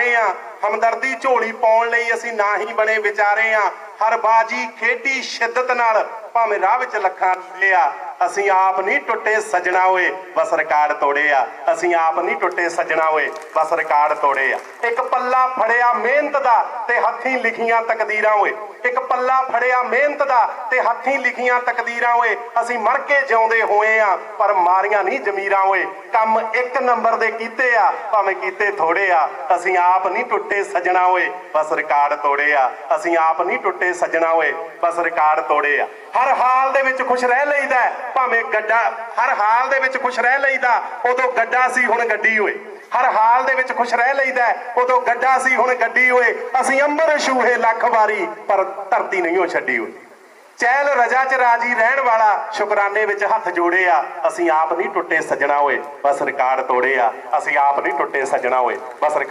ਵਿਚਾਰੇ ਆ ਹਮਦਰਦੀ ਝੋਲੀ ਪਾਉਣ ਲਈ ਅਸੀਂ ਨਾ ਹੀ ਬਣੇ ਵਿਚਾਰੇ ਆ। ਹਰ ਬਾਜੀ ਖੇਡੀ ਸ਼ਿੱਦਤ ਨਾਲ, ਭਾਵੇਂ ਰਾਹ ਵਿੱਚ ਲੱਖਾਂ ਲਿਆ ਅਸੀਂ ਆਪ ਨਹੀਂ ਟੁੱਟੇ ਸਜਣਾ ਓਏ, ਬਸ ਰਿਕਾਰਡ ਤੋੜੇ ਆ। ਅਸੀਂ ਆਪ ਨਹੀਂ ਟੁੱਟੇ ਸਜਣਾ ਓਏ, ਬਸ ਰਿਕਾਰਡ ਤੋੜੇ ਆ। ਇੱਕ ਪੱਲਾ ਫੜਿਆ ਮਿਹਨਤ ਦਾ ਤੇ ਹੱਥੀਂ ਲਿਖੀਆਂ ਤਕਦੀਰਾਂ ਓਏ। ਇੱਕ ਪੱਲਾ ਫੜਿਆ ਮਿਹਨਤ ਦਾ ਤੇ ਹੱਥੀਂ ਲਿਖੀਆਂ ਤਕਦੀਰਾਂ ਓਏ। ਅਸੀਂ ਮਰ ਕੇ ਜਿਉਂਦੇ ਹੋਏ ਆ, ਪਰ ਮਾਰੀਆਂ ਨਹੀਂ ਜ਼ਮੀਰਾਂ ਓਏ। ਕੰਮ ਇੱਕ ਨੰਬਰ ਦੇ ਕੀਤੇ ਆ, ਭਾਵੇਂ ਕੀਤੇ ਥੋੜੇ ਆ। ਅਸੀਂ ਆਪ ਨਹੀਂ ਟੁੱਟੇ ਟੁੱਟੇ ਸੱਜਣਾ ਓਏ, ਬਸ ਰਿਕਾਰਡ ਤੋੜੇ ਆ। ਅਸੀਂ ਆਪ ਨਹੀਂ ਟੁੱਟੇ ਸੱਜਣਾ ਓਏ, ਬਸ ਰਿਕਾਰਡ ਤੋੜੇ ਆ। ਹਰ ਹਾਲ ਦੇ ਵਿੱਚ ਖੁਸ਼ ਰਹਿ ਲਈਦਾ ਭਾਵੇਂ ਗੱਡਾ, ਹਰ ਹਾਲ ਦੇ ਵਿੱਚ ਖੁਸ਼ ਰਹਿ ਲਈਦਾ, ਉਦੋਂ ਗੱਡਾ ਸੀ ਹੁਣ ਗੱਡੀ ਓਏ। ਹਰ ਹਾਲ ਦੇ ਵਿੱਚ ਖੁਸ਼ ਰਹਿ ਲਈਦਾ ਉਦੋਂ ਗੱਡਾ ਸੀ ਹੁਣ ਗੱਡੀ ਓਏ। ਅਸੀਂ ਅੰਬਰ ਛੂਹੇ ਲੱਖ ਵਾਰੀ, ਪਰ ਧਰਤੀ ਨਹੀਂ ਉਹ ਛੱਡੀ ਓਏ। ਚਹਿਲ ਰਜਾ ਚ ਰਾਜੀ ਰਹਿਣ ਵਾਲਾ ਸ਼ੁਕਰਾਨੇ ਵਿੱਚ ਹੱਥ ਜੋੜੇ ਆ। ਅਸੀਂ ਆਪ ਨਹੀਂ ਟੁੱਟੇ ਸੱਜਣਾ ਓਏ, ਬਸ ਰਿਕਾਰਡ ਤੋੜੇ ਆ। ਅਸੀਂ ਆਪ ਨਹੀਂ ਟੁੱਟੇ ਸੱਜਣਾ ਓਏ, ਬਸ ਰਿਕਾਰਡ